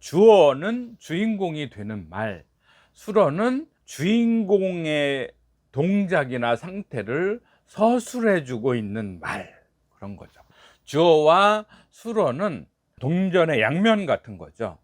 주어는 주인공이 되는 말, 수어는 주인공의 동작이나 상태를 서술해 주고 있는 말 그런 거죠. 주어와 수어는 동전의 양면 같은 거죠.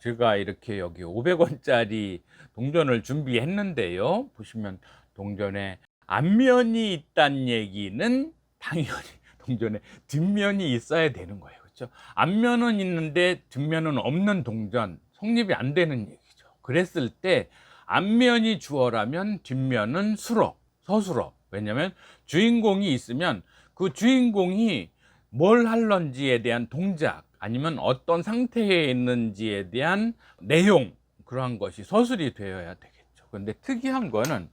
제가 이렇게 여기 500원짜리 동전을 준비했는데요. 보시면 동전에 앞면이 있다는 얘기는 당연히 동전에 뒷면이 있어야 되는 거예요. 그렇죠? 앞면은 있는데 뒷면은 없는 동전 성립이 안 되는 얘기죠. 그랬을 때 앞면이 주어라면 뒷면은 수로, 서술어. 왜냐면 주인공이 있으면 그 주인공이 뭘 할런지에 대한 동작 아니면 어떤 상태에 있는지에 대한 내용 그러한 것이 서술이 되어야 되겠죠. 근데 특이한 거는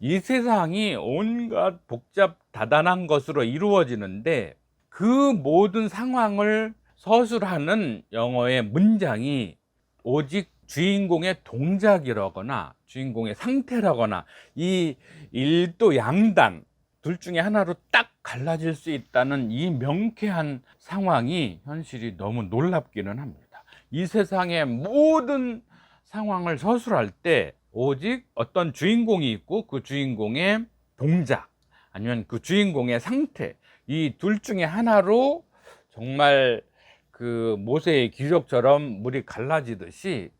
이 세상이 온갖 복잡 다단한 것으로 이루어지는데 그 모든 상황을 서술하는 영어의 문장이 오직 주인공의 동작이라거나 주인공의 상태라거나 이 일도 양단 둘 중에 하나로 딱 갈라질 수 있다는 이 명쾌한 상황이 현실이 너무 놀랍기는 합니다. 이 세상의 모든 상황을 서술할 때 오직 어떤 주인공이 있고 그 주인공의 동작 아니면 그 주인공의 상태 이 둘 중에 하나로 정말 그 모세의 기적처럼 물이 갈라지듯이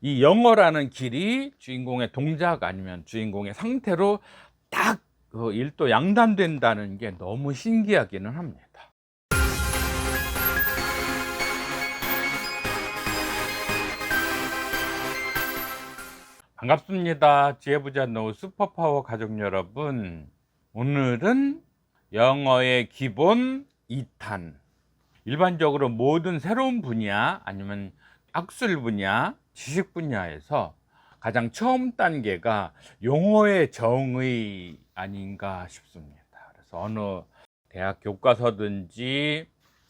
이 영어라는 길이 주인공의 동작 아니면 주인공의 상태로 딱그 일도 양단된다는 게 너무 신기하기는 합니다. 반갑습니다. 지혜부자 노 슈퍼파워 가족 여러분. 오늘은 영어의 기본 2탄. 일반적으로 모든 새로운 분야 아니면 학술 분야, 지식 분야에서 가장 처음 단계가 용어의 정의 아닌가 싶습니다. 그래서 어느 대학 교과서든지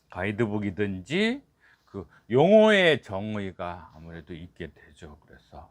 가이드북이든지 그 용어의 정의가 아무래도 있게 되죠. 그래서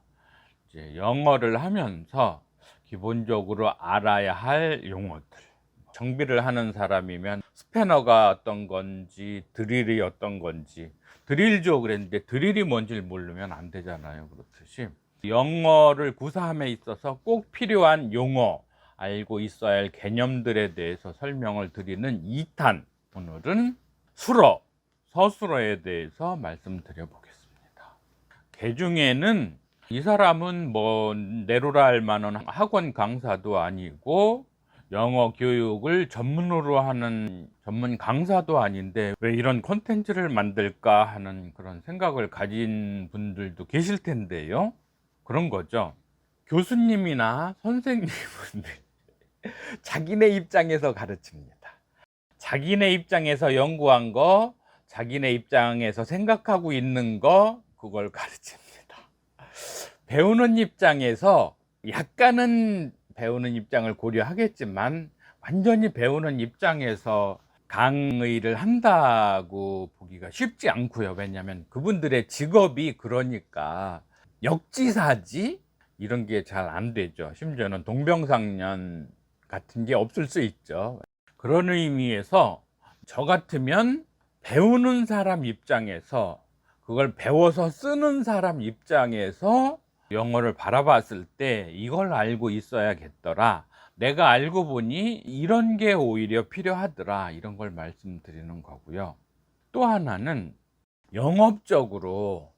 이제 영어를 하면서 기본적으로 알아야 할 용어들. 정비를 하는 사람이면 스패너가 어떤 건지 드릴이 어떤 건지 드릴죠 그랬는데 드릴이 뭔지를 모르면 안 되잖아요. 그렇듯이 영어를 구사함에 있어서 꼭 필요한 용어 알고 있어야 할 개념들에 대해서 설명을 드리는 2탄 오늘은 수러 서술어에 대해서 말씀드려 보겠습니다. 개 중에는 이 사람은 뭐 내로라 할 만한 학원 강사도 아니고 영어 교육을 전문으로 하는 전문 강사도 아닌데 왜 이런 콘텐츠를 만들까 하는 그런 생각을 가진 분들도 계실 텐데요. 그런 거죠. 교수님이나 선생님은 자기네 입장에서 가르칩니다. 자기네 입장에서 연구한 거, 자기네 입장에서 생각하고 있는 거, 그걸 가르칩니다. 배우는 입장에서 약간은 배우는 입장을 고려하겠지만 완전히 배우는 입장에서 강의를 한다고 보기가 쉽지 않고요. 왜냐하면 그분들의 직업이 그러니까 역지사지 이런 게 잘 안 되죠. 심지어는 동병상련 같은 게 없을 수 있죠. 그런 의미에서 저 같으면 배우는 사람 입장에서 그걸 배워서 쓰는 사람 입장에서 영어를 바라봤을 때 이걸 알고 있어야겠더라. 내가 알고 보니 이런 게 오히려 필요하더라. 이런 걸 말씀드리는 거고요. 또 하나는 영업적으로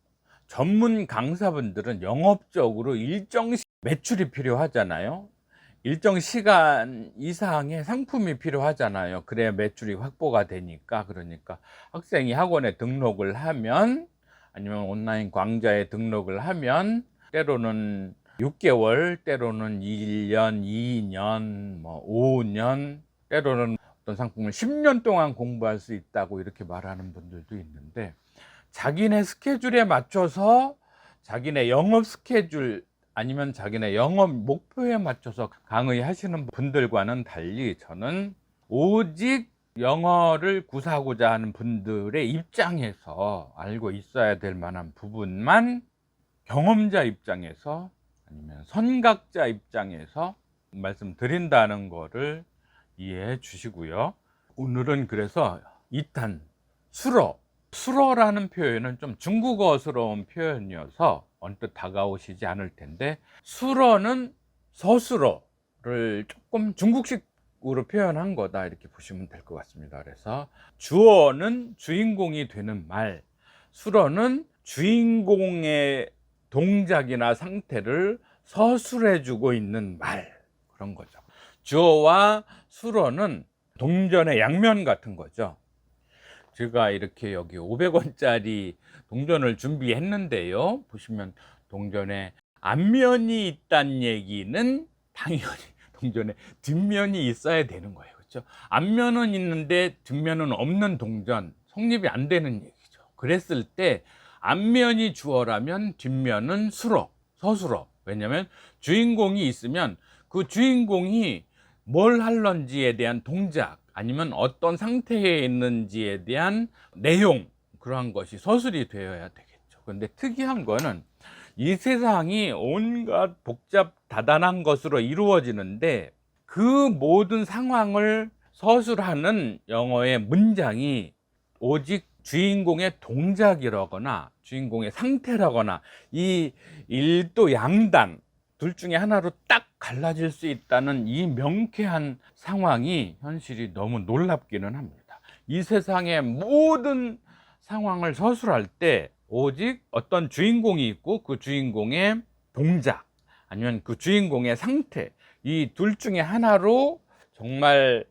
전문 강사분들은 영업적으로 일정 시- 매출이 필요하잖아요. 일정 시간 이상의 상품이 필요하잖아요. 그래야 매출이 확보가 되니까. 그러니까 학생이 학원에 등록을 하면 아니면 온라인 강좌에 등록을 하면 때로는 6개월, 때로는 1년, 2년, 뭐 5년, 때로는 어떤 상품을 10년 동안 공부할 수 있다고 이렇게 말하는 분들도 있는데 자기네 스케줄에 맞춰서 자기네 영업 스케줄 아니면 자기네 영업 목표에 맞춰서 강의하시는 분들과는 달리 저는 오직 영어를 구사하고자 하는 분들의 입장에서 알고 있어야 될 만한 부분만 경험자 입장에서 아니면 선각자 입장에서 말씀드린다는 거를 이해해 주시고요. 오늘은 그래서 2탄 수로 수러라는 표현은 좀 중국어스러운 표현이어서 언뜻 다가오시지 않을 텐데 수러는 서술어를 조금 중국식으로 표현한 거다 이렇게 보시면 될 것 같습니다. 그래서 주어는 주인공이 되는 말, 수러는 주인공의 동작이나 상태를 서술해 주고 있는 말 그런 거죠. 주어와 수러는 동전의 양면 같은 거죠. 제가 이렇게 여기 500원짜리 동전을 준비했는데요. 보시면 동전에 앞면이 있다는 얘기는 당연히 동전에 뒷면이 있어야 되는 거예요. 그렇죠? 앞면은 있는데 뒷면은 없는 동전 성립이 안 되는 얘기죠. 그랬을 때 앞면이 주어라면 뒷면은 수로, 서술어. 왜냐면 주인공이 있으면 그 주인공이 뭘 할런지에 대한 동작 아니면 어떤 상태에 있는지에 대한 내용 그러한 것이 서술이 되어야 되겠죠. 근데 특이한 거는 이 세상이 온갖 복잡 다단한 것으로 이루어지는데 그 모든 상황을 서술하는 영어의 문장이 오직 주인공의 동작이라거나 주인공의 상태라거나 이 일도 양단 둘 중에 하나로 딱 갈라질 수 있다는 이 명쾌한 상황이 현실이 너무 놀랍기는 합니다. 이 세상의 모든 상황을 서술할 때 오직 어떤 주인공이 있고 그 주인공의 동작 아니면 그 주인공의 상태 이 둘 중에 하나로 정말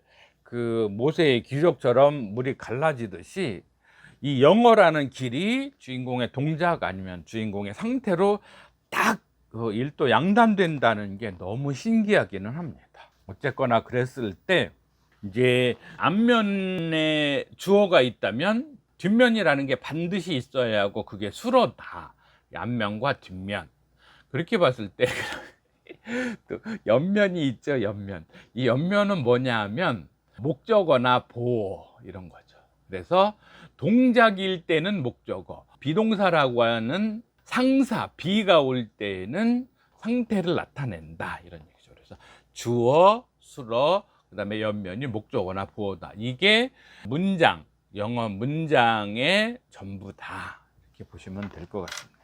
그 모세의 기적처럼 물이 갈라지듯이 이 영어라는 길이 주인공의 동작 아니면 주인공의 상태로 딱그 일도 양단된다는 게 너무 신기하기는 합니다. 어쨌거나 그랬을 때 이제 앞면에 주어가 있다면 뒷면이라는 게 반드시 있어야 하고 그게 수로다. 앞면과 뒷면. 그렇게 봤을 때 또 옆면이 있죠, 옆면. 이 옆면은 뭐냐 하면 목적어나 보호 이런 거죠. 그래서 동작일 때는 목적어, 비동사라고 하는 상사, 비가 올 때는 상태를 나타낸다 이런 얘기죠. 그래서 주어, 수러, 그 다음에 옆면이 목적어나 보호다. 이게 문장, 영어 문장의 전부 다. 이렇게 보시면 될 것 같습니다.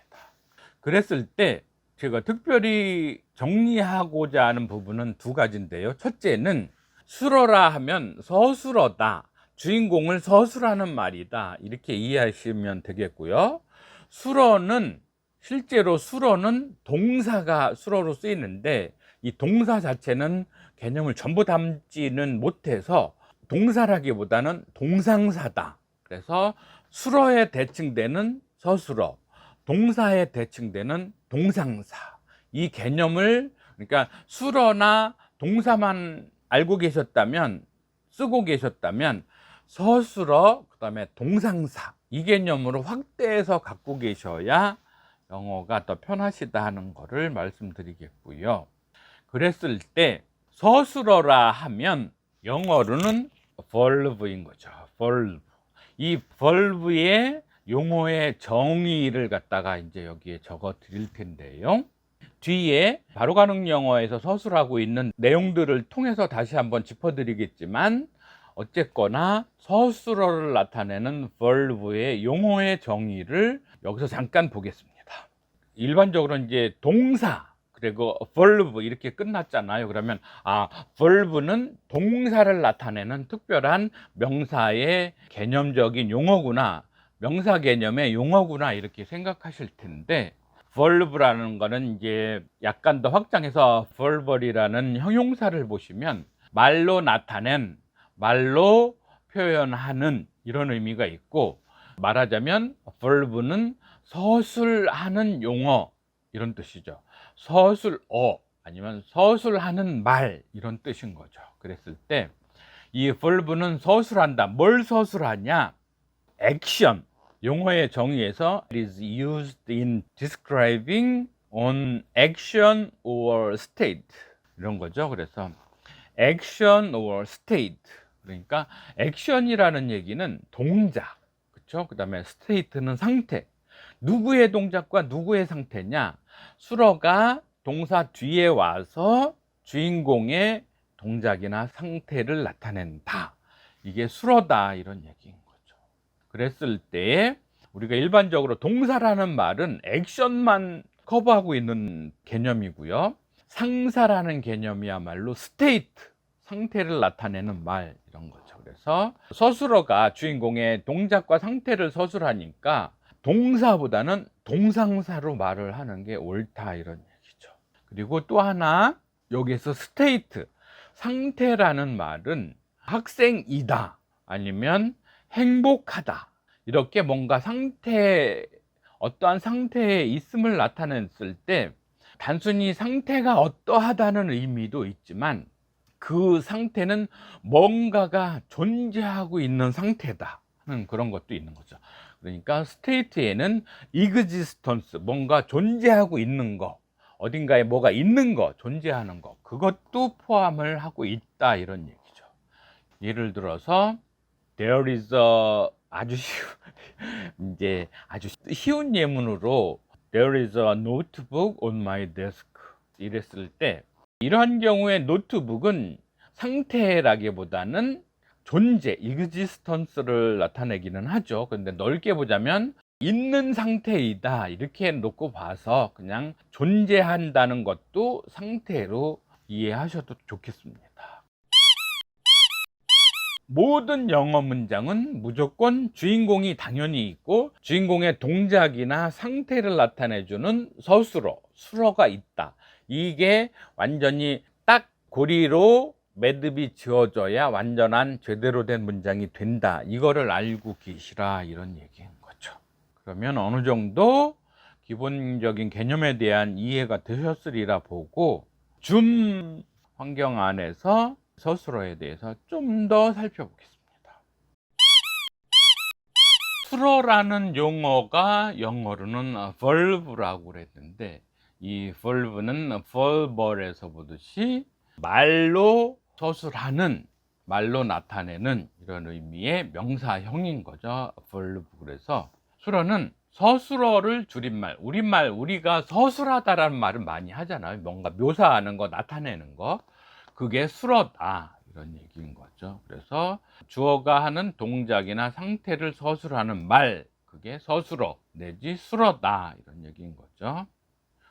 그랬을 때 제가 특별히 정리하고자 하는 부분은 두 가지인데요. 첫째는 수러라 하면 서술어다. 주인공을 서술하는 말이다. 이렇게 이해하시면 되겠고요. 수러는 실제로 수러는 동사가 수러로 쓰이는데 이 동사 자체는 개념을 전부 담지는 못해서 동사라기보다는 동상사다. 그래서 수러에 대칭되는 서술어, 동사에 대칭되는 동상사. 이 개념을 그러니까 수러나 동사만 알고 계셨다면 쓰고 계셨다면 서술어 그 다음에 동상사 이 개념으로 확대해서 갖고 계셔야 영어가 더 편하시다 하는 거를 말씀드리겠고요. 그랬을 때 서술어라 하면 영어로는 verve인 거죠. verve. 이 verve의 용어의 정의를 갖다가 이제 여기에 적어 드릴 텐데요. 뒤에 바로 가능 영어에서 서술하고 있는 내용들을 통해서 다시 한번 짚어 드리겠지만 어쨌거나 서술어를 나타내는 verve의 용어의 정의를 여기서 잠깐 보겠습니다. 일반적으로 이제 동사 그리고 verb 이렇게 끝났잖아요. 그러면 아 verb는 동사를 나타내는 특별한 명사의 개념적인 용어구나. 명사 개념의 용어구나 이렇게 생각하실 텐데 verb라는 거는 이제 약간 더 확장해서 verbal이라는 형용사를 보시면 말로 나타낸 말로 표현하는 이런 의미가 있고 말하자면 verb는 서술하는 용어 이런 뜻이죠. 서술어 아니면 서술하는 말 이런 뜻인 거죠. 그랬을 때 이 verb는 서술한다. 뭘 서술하냐? 액션. 용어의 정의에서 it is used in describing on action or state 이런 거죠. 그래서 action or state 그러니까 액션이라는 얘기는 동작 그렇죠? 그다음에 state는 상태 누구의 동작과 누구의 상태냐 수러가 동사 뒤에 와서 주인공의 동작이나 상태를 나타낸다. 이게 수러다 이런 얘기인 거죠. 그랬을 때 우리가 일반적으로 동사라는 말은 액션만 커버하고 있는 개념이고요. 상사라는 개념이야말로 스테이트, 상태를 나타내는 말 이런 거죠. 그래서 서술어가 주인공의 동작과 상태를 서술하니까 동사보다는 동상사로 말을 하는 게 옳다 이런 얘기죠. 그리고 또 하나 여기에서 스테이트, 상태라는 말은 학생이다 아니면 행복하다 이렇게 뭔가 상태 어떠한 상태에 있음을 나타냈을 때 단순히 상태가 어떠하다는 의미도 있지만 그 상태는 뭔가가 존재하고 있는 상태다는 그런 것도 있는 거죠. 그러니까 스테이트에는 existence 뭔가 존재하고 있는 거 어딘가에 뭐가 있는 거 존재하는 거 그것도 포함을 하고 있다 이런 얘기죠. 예를 들어서 there is a 아주 쉬운 이제 아주 쉬운 예문으로 there is a notebook on my desk 이랬을 때 이러한 경우에 노트북은 상태라기보다는 존재, existence를 나타내기는 하죠. 근데 넓게 보자면 있는 상태이다 이렇게 놓고 봐서 그냥 존재한다는 것도 상태로 이해하셔도 좋겠습니다. 모든 영어 문장은 무조건 주인공이 당연히 있고 주인공의 동작이나 상태를 나타내주는 서술어, 수어가 있다. 이게 완전히 딱 고리로 매듭이 지어져야 완전한 제대로 된 문장이 된다. 이거를 알고 계시라 이런 얘기인 거죠. 그러면 어느 정도 기본적인 개념에 대한 이해가 되셨으리라 보고 줌 환경 안에서 서술어에 대해서 좀 더 살펴보겠습니다. 수어라는 용어가 영어로는 verve라고 그랬는데 이 verve는 verbal에서 보듯이 말로 서술하는 말로 나타내는 이런 의미의 명사형인 거죠. verb 그래서 수어는 서술어를 줄임말, 우리말 우리가 서술하다라는 말을 많이 하잖아요. 뭔가 묘사하는 거, 나타내는 거. 그게 수어다 이런 얘기인 거죠. 그래서 주어가 하는 동작이나 상태를 서술하는 말, 그게 서술어 내지 수어다 이런 얘기인 거죠.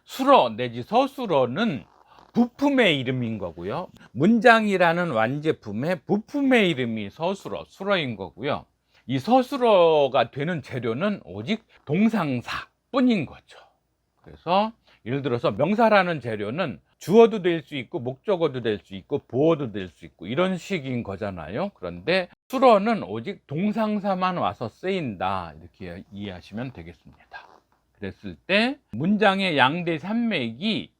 수어 내지 서술어는 부품의 이름인 거고요. 문장이라는 완제품의 부품의 이름이 서술어, 수어인 거고요. 이 서술어가 되는 재료는 오직 동상사 뿐인 거죠. 그래서 예를 들어서 명사라는 재료는 주어도 될 수 있고 목적어도 될 수 있고 보어도 될 수 있고 이런 식인 거잖아요. 그런데 수어는 오직 동상사만 와서 쓰인다 이렇게 이해하시면 되겠습니다. 그랬을 때 문장의 양대 산맥이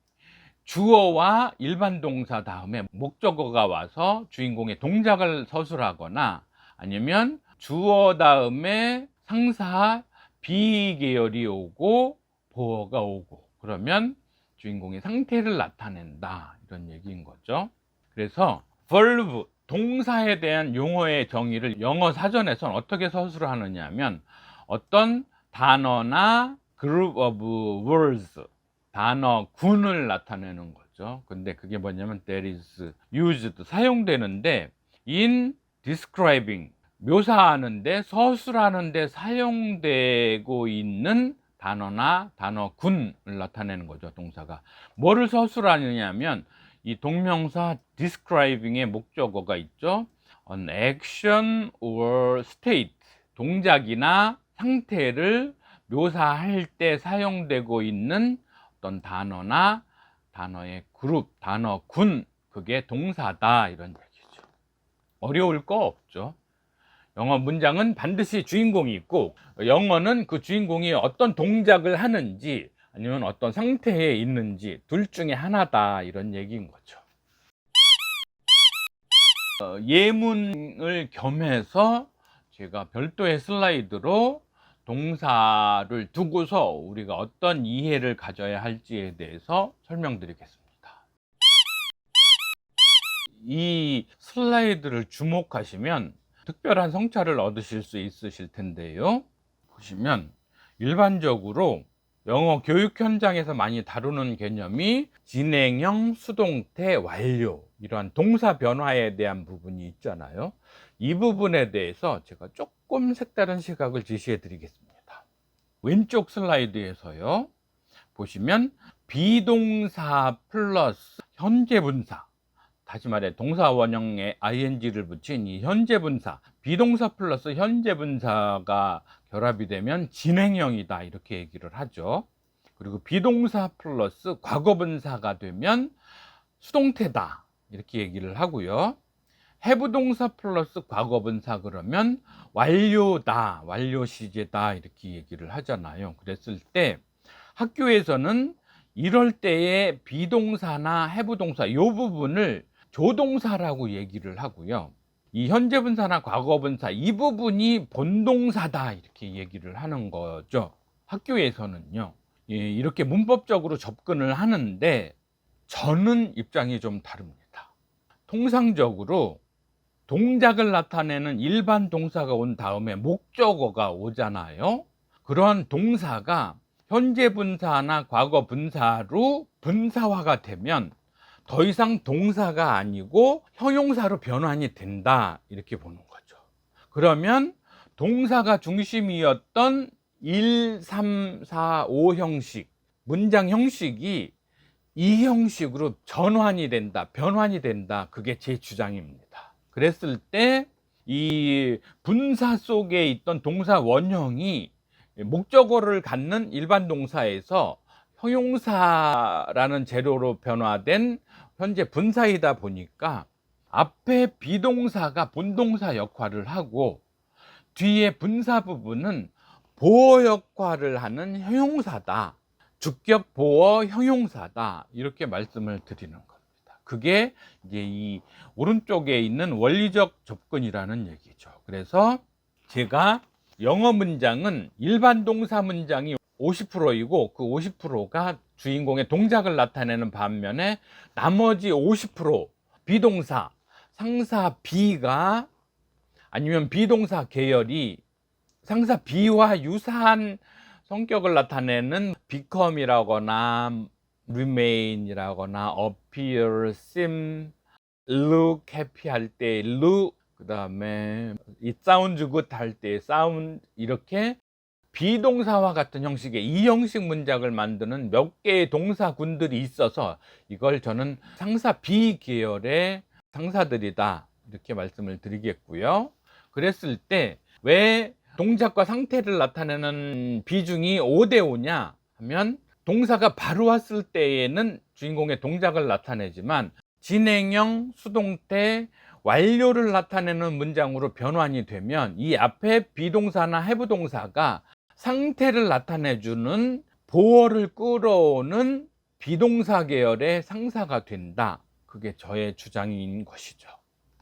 주어와 일반 동사 다음에 목적어가 와서 주인공의 동작을 서술하거나 아니면 주어 다음에 상사 비 계열이 오고 보어가 오고 그러면 주인공의 상태를 나타낸다 이런 얘기인 거죠. 그래서 verb 동사에 대한 용어의 정의를 영어 사전에서는 어떻게 서술하느냐 하면 어떤 단어나 group of words 단어 군을 나타내는 거죠. 근데 그게 뭐냐면 there is used 사용되는데 in describing 묘사하는데 서술하는데 사용되고 있는 단어나 단어군을 나타내는 거죠 동사가 뭐를 서술하느냐면 이 동명사 describing의 목적어가 있죠 an action or state 동작이나 상태를 묘사할 때 사용되고 있는 어떤 단어나 단어의 그룹 단어군 그게 동사다 이런 얘기죠 어려울 거 없죠 영어 문장은 반드시 주인공이 있고 영어는 그 주인공이 어떤 동작을 하는지 아니면 어떤 상태에 있는지 둘 중에 하나다 이런 얘기인 거죠. 어, 예문을 겸해서 제가 별도의 슬라이드로 동사를 두고서 우리가 어떤 이해를 가져야 할지에 대해서 설명드리겠습니다. 이 슬라이드를 주목하시면 특별한 성찰을 얻으실 수 있으실 텐데요. 보시면 일반적으로 영어 교육 현장에서 많이 다루는 개념이 진행형, 수동태, 완료 이러한 동사 변화에 대한 부분이 있잖아요. 이 부분에 대해서 제가 조금 색다른 시각을 제시해 드리겠습니다. 왼쪽 슬라이드에서요. 보시면 비동사 플러스 현재 분사 다시 말해 동사 원형에 ing를 붙인 이 현재 분사 비동사 플러스 현재 분사가 결합이 되면 진행형이다 이렇게 얘기를 하죠. 그리고 비동사 플러스 과거 분사가 되면 수동태다 이렇게 얘기를 하고요. Have 동사 플러스 과거 분사 그러면 완료다, 완료 시제다 이렇게 얘기를 하잖아요. 그랬을 때 학교에서는 이럴 때의 비동사나 have 동사 이 부분을 조동사라고 얘기를 하고요. 이 현재 분사나 과거 분사 이 부분이 본동사다 이렇게 얘기를 하는 거죠. 학교에서는요. 예, 이렇게 문법적으로 접근을 하는데 저는 입장이 좀 다릅니다. 통상적으로 동작을 나타내는 일반 동사가 온 다음에 목적어가 오잖아요. 그러한 동사가 현재 분사나 과거 분사로 분사화가 되면 더 이상 동사가 아니고 형용사로 변환이 된다. 이렇게 보는 거죠. 그러면 동사가 중심이었던 1, 3, 4, 5 형식, 문장 형식이 이 형식으로 전환이 된다, 변환이 된다. 그게 제 주장입니다. 그랬을 때 이 분사 속에 있던 동사 원형이 목적어를 갖는 일반 동사에서 형용사라는 재료로 변화된 현재 분사이다 보니까 앞에 비동사가 본동사 역할을 하고 뒤에 분사 부분은 보어 역할을 하는 형용사다. 주격 보어 형용사다. 이렇게 말씀을 드리는 겁니다. 그게 이제 이 오른쪽에 있는 원리적 접근이라는 얘기죠. 그래서 제가 영어 문장은 일반 동사 문장이 50%이고 그 50%가 주인공의 동작을 나타내는 반면에 나머지 50% 비동사, 상사 B가 아니면 비동사 계열이 상사 B와 유사한 성격을 나타내는 become이라거나 remain이라거나 appear, seem, look, happy 할 때 look, 그 다음에 it sounds good 할때 sound 이렇게 비동사와 같은 형식의 이 형식 문장을 만드는 몇 개의 동사군들이 있어서 이걸 저는 상사 B 계열의 상사들이다 이렇게 말씀을 드리겠고요. 그랬을 때 왜 동작과 상태를 나타내는 비중이 5대 5냐 하면 동사가 바로 왔을 때에는 주인공의 동작을 나타내지만 진행형, 수동태, 완료를 나타내는 문장으로 변환이 되면 이 앞에 비동사나 have 동사가 상태를 나타내주는 보어를 끌어오는 비동사 계열의 상사가 된다. 그게 저의 주장인 것이죠.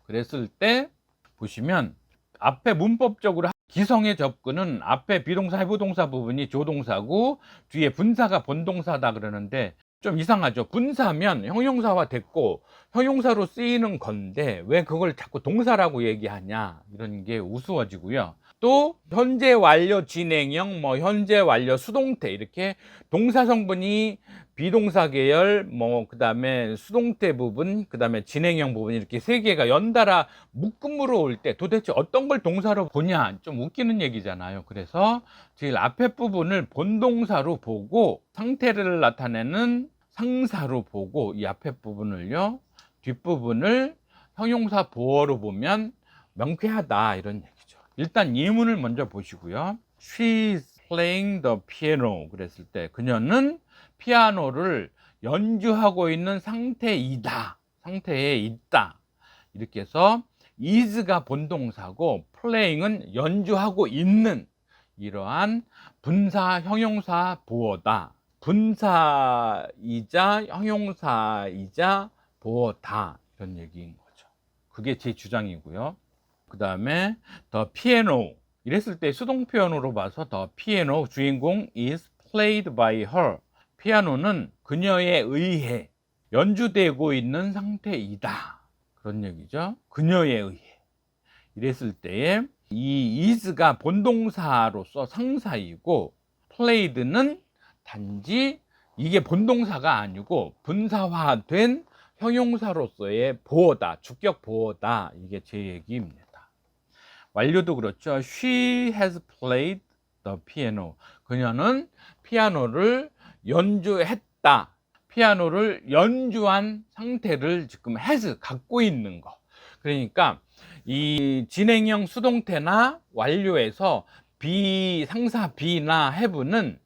그랬을 때 보시면 앞에 문법적으로 기성의 접근은 앞에 비동사, 해부동사 부분이 조동사고 뒤에 분사가 본동사다 그러는데 좀 이상하죠. 분사면 형용사화 됐고 형용사로 쓰이는 건데 왜 그걸 자꾸 동사라고 얘기하냐 이런 게 우스워지고요. 또 현재 완료 진행형, 뭐 현재 완료 수동태 이렇게 동사 성분이 비동사 계열, 뭐 그다음에 수동태 부분, 그다음에 진행형 부분 이렇게 세 개가 연달아 묶음으로 올 때 도대체 어떤 걸 동사로 보냐 좀 웃기는 얘기잖아요. 그래서 제일 앞에 부분을 본동사로 보고 상태를 나타내는 상사로 보고 이 앞에 부분을요 뒷부분을 형용사 보어로 보면 명쾌하다 이런 얘기죠. 일단 예문을 먼저 보시고요. She's playing the piano 그랬을 때 그녀는 피아노를 연주하고 있는 상태이다. 상태에 있다. 이렇게 해서 is가 본동사고 playing은 연주하고 있는 이러한 분사 형용사 보어다. 분사이자 형용사이자 보어다. 이런 얘기인 거죠. 그게 제 주장이고요. 그 다음에 더 피아노 이랬을 때 수동 표현으로 봐서 더 피아노 주인공 is played by her. 피아노는 그녀에 의해 연주되고 있는 상태이다. 그런 얘기죠. 그녀에 의해. 이랬을 때에 이 is가 본동사로서 상사이고 played는 단지 이게 본동사가 아니고 분사화된 형용사로서의 보어다 주격 보어다. 이게 제 얘기입니다 완료도 그렇죠. She has played the piano. 그녀는 피아노를 연주했다. 피아노를 연주한 상태를 지금 has 갖고 있는 거. 그러니까 이 진행형 수동태나 완료에서 be 상사 be나 have는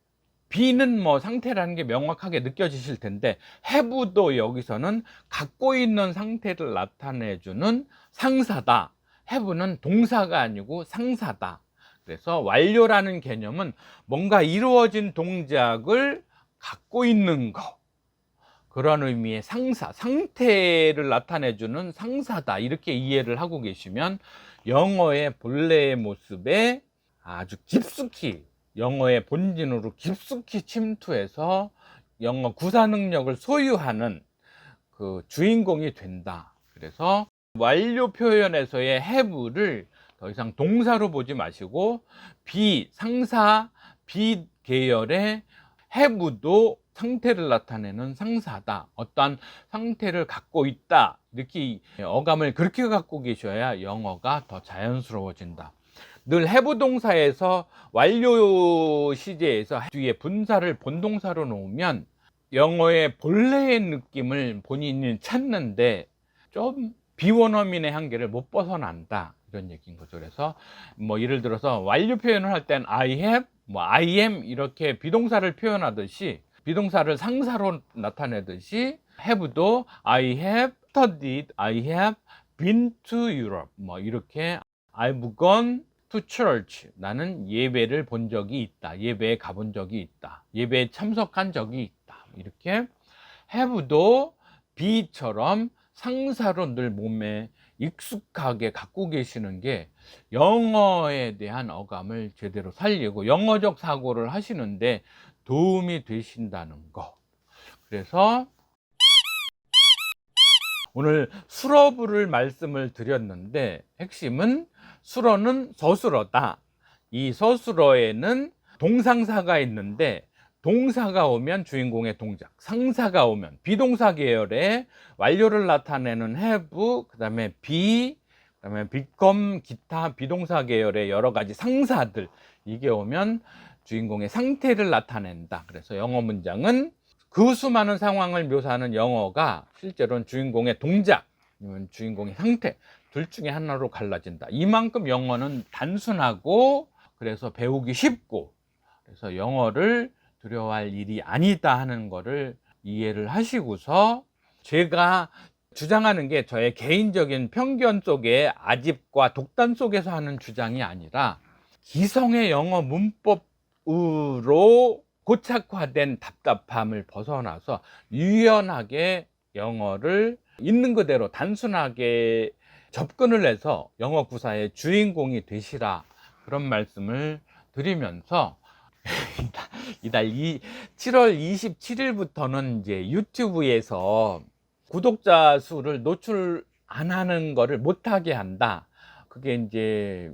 be는 뭐 상태라는 게 명확하게 느껴지실 텐데 have도 여기서는 갖고 있는 상태를 나타내 주는 상사다. Have는 동사가 아니고 상사다. 그래서 완료라는 개념은 뭔가 이루어진 동작을 갖고 있는 거. 그런 의미의 상사, 상태를 나타내주는 상사다. 이렇게 이해를 하고 계시면 영어의 본래의 모습에 아주 깊숙이 영어의 본진으로 깊숙이 침투해서 영어 구사 능력을 소유하는 그 주인공이 된다. 그래서 완료 표현에서의 have를 더 이상 동사로 보지 마시고 비 상사 비 계열의 have도 상태를 나타내는 상사다. 어떠한 상태를 갖고 있다. 이렇게 어감을 그렇게 갖고 계셔야 영어가 더 자연스러워진다. 늘 해부 동사에서 완료 시제에서 뒤에 분사를 본동사로 놓으면 영어의 본래의 느낌을 본인이 찾는데 좀 비원어민의 한계를 못 벗어난다. 이런 얘기인 거죠. 그래서 뭐 예를 들어서 완료 표현을 할 땐 I have, 뭐 I am 이렇게 비동사를 표현하듯이 비동사를 상사로 나타내듯이 have도 I have studied, I have been to Europe 뭐 이렇게 I've gone to church 나는 예배를 본 적이 있다. 예배에 가본 적이 있다. 예배에 참석한 적이 있다. 이렇게 have도 be처럼 상사로 늘 몸에 익숙하게 갖고 계시는 게 영어에 대한 어감을 제대로 살리고 영어적 사고를 하시는데 도움이 되신다는 거. 그래서 오늘 수러부를 말씀을 드렸는데 핵심은 수러는 서술어다. 이 서술어에는 동상사가 있는데 동사가 오면 주인공의 동작, 상사가 오면 비동사 계열의 완료를 나타내는 have, 그 다음에 be, 그 다음에 become, 기타 비동사 계열의 여러 가지 상사들 이게 오면 주인공의 상태를 나타낸다. 그래서 영어 문장은 그 수많은 상황을 묘사하는 영어가 실제로는 주인공의 동작, 아니면 주인공의 상태 둘 중에 하나로 갈라진다. 이만큼 영어는 단순하고 그래서 배우기 쉽고 그래서 영어를 두려워할 일이 아니다 하는 거를 이해를 하시고서 제가 주장하는 게 저의 개인적인 편견 속에 아집과 독단 속에서 하는 주장이 아니라 기성의 영어 문법으로 고착화된 답답함을 벗어나서 유연하게 영어를 있는 그대로 단순하게 접근을 해서 영어 구사의 주인공이 되시라 그런 말씀을 드리면서 이달 이 7월 27일부터는 이제 유튜브에서 구독자 수를 노출 안 하는 거를 못 하게 한다. 그게 이제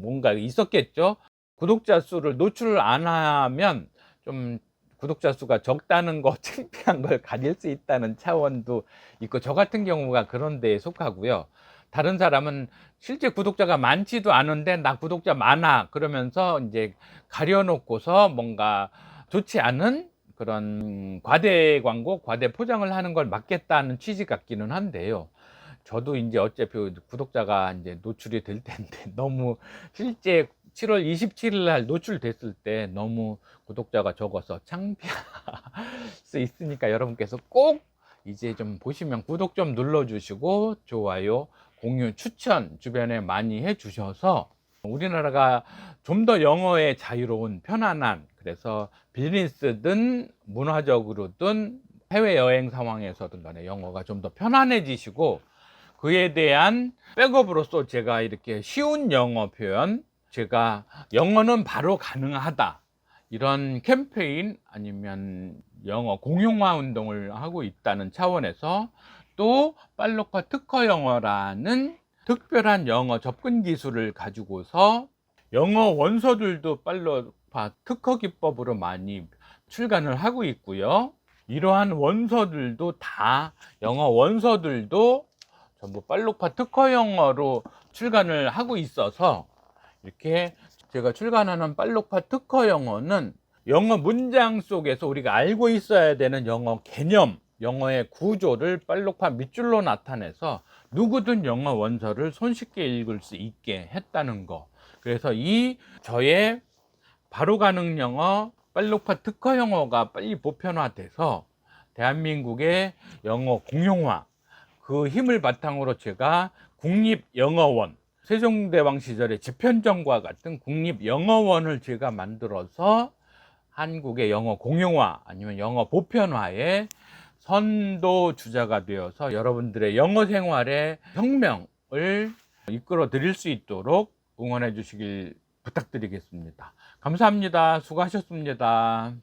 뭔가 있었겠죠. 구독자 수를 노출을 안 하면 좀 구독자 수가 적다는 거 창피한 걸 가질 수 있다는 차원도 있고 저 같은 경우가 그런 데에 속하고요. 다른 사람은 실제 구독자가 많지도 않은데 나 구독자 많아 그러면서 이제 가려놓고서 뭔가 좋지 않은 그런 과대 광고, 과대 포장을 하는 걸 막겠다는 취지 같기는 한데요. 저도 이제 어차피 구독자가 이제 노출이 될 텐데 너무 실제 7월 27일 날 노출됐을 때 너무 구독자가 적어서 창피할 수 있으니까 여러분께서 꼭 이제 좀 보시면 구독 좀 눌러주시고 좋아요, 공유, 추천 주변에 많이 해주셔서 우리나라가 좀 더 영어에 자유로운 편안한 그래서 비즈니스든 문화적으로든 해외여행 상황에서든 간에 영어가 좀 더 편안해지시고 그에 대한 백업으로서 제가 이렇게 쉬운 영어 표현 제가 영어는 바로 가능하다. 이런 캠페인 아니면 영어 공용화 운동을 하고 있다는 차원에서 또 빨로카 특허 영어라는 특별한 영어 접근 기술을 가지고서 영어 원서들도 빨로파 특허 기법으로 많이 출간을 하고 있고요. 이러한 원서들도 다 영어 원서들도 전부 빨록파 특허 영어로 출간을 하고 있어서 이렇게 제가 출간하는 빨록파 특허 영어는 영어 문장 속에서 우리가 알고 있어야 되는 영어 개념, 영어의 구조를 빨록파 밑줄로 나타내서 누구든 영어 원서를 손쉽게 읽을 수 있게 했다는 거. 그래서 이 저의 바로 가능 영어, 빨록파 특허 영어가 빨리 보편화돼서 대한민국의 영어 공용화, 그 힘을 바탕으로 제가 국립영어원, 세종대왕 시절의 집현정과 같은 국립영어원을 제가 만들어서 한국의 영어 공용화 아니면 영어 보편화의 선도 주자가 되어서 여러분들의 영어 생활의 혁명을 이끌어 드릴 수 있도록 응원해 주시길 부탁드리겠습니다. 감사합니다. 수고하셨습니다.